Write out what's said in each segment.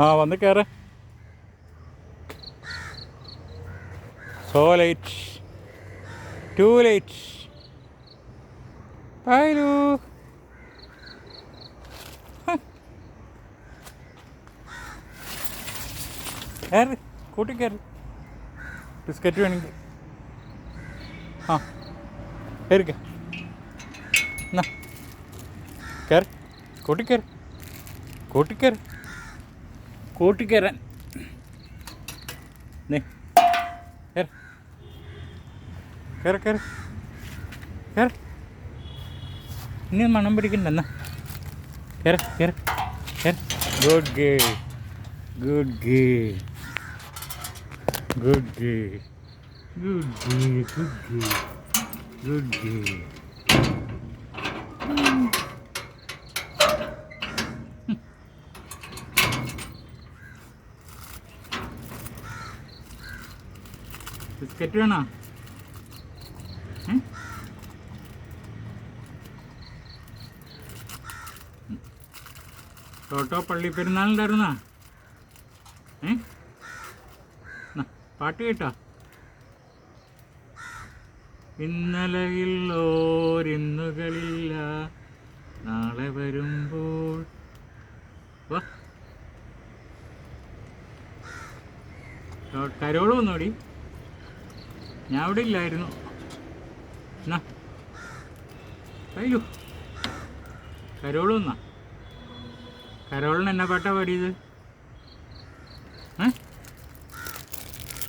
ആ വന്ന് കയറ് സോ ലൈറ്റ് ടു ലൈറ്റ് പായലു കയറി കൂട്ടി കയറി ബിസ്ക്കറ്റ് വേണമെങ്കിൽ. ആ കയറിക്ക എന്നാ? കയറി കൂട്ടിക്കയറി കൂട്ടിക്കയറി കൂട്ടിക്കയറാൻ. കയറി കയറി കയറി ഇനി മണം പിടിക്കണ്ട എന്നാ. കയറി കയറി കയറി ഗുഡ് ഗേ ഗുഡ് ഗേ ഗുഡ് ഗേ ഗുഡ് ഗേ ഗുഡ് ഗേ ഗുഡ് ഗേ ബിസ്ക്കറ്റ് വേണോ? ടോട്ടോ പള്ളി പെരുന്നാളുണ്ടായിരുന്നാ? ഏ പാട്ട് കേട്ടോ. ഇന്നലയിൽ ഓരിന്നുകളില്ല നാളെ വരുമ്പോൾ. വാ. ടോ- കരോൾ വന്നോടി. ഞാൻ അവിടെ ഇല്ലായിരുന്നു. എന്നാ? അയ്യോ കരോളും എന്നാ കരോളിന് എന്നാ പാട്ടാ പാടിയത്?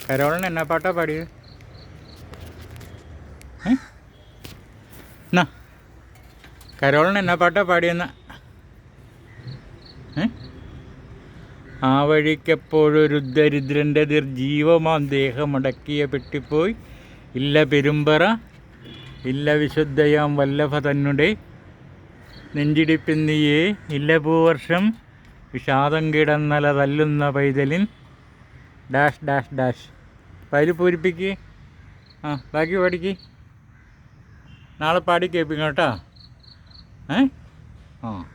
കരോളിന് എന്നാ പാട്ടാ പാടിയത്? എന്നാ? കരോളിന് എന്നാ പാട്ടാ പാടിയെന്നാ? ഏ? ആ വഴിക്കെപ്പോഴൊരു ദരിദ്രന്റെ നിർജീവമാം ദേഹമടക്കിയ പെട്ടിപ്പോയി. ഇല്ല പെരുമ്പറ ഇല്ല വിശുദ്ധയാം വല്ലഭ തന്നെ നെഞ്ചിടിപ്പിന്നിയേ ഇല്ല പൂവർഷം വിഷാദം കിടന്നല തല്ലുന്ന പൈതലിൻ. Dash dash dash. പൈൽ പൂരിപ്പിക്ക്. ആ ബാക്കി പാടിക്ക്. നാളെ പാടി കേൾപ്പിക്കണം കേട്ടോ. ഏ? ആ.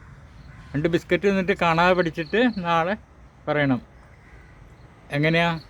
രണ്ട് ബിസ്ക്കറ്റ് നിന്നിട്ട് കാണാതെ പഠിച്ചിട്ട് നാളെ പറയണം. എങ്ങനെയാ?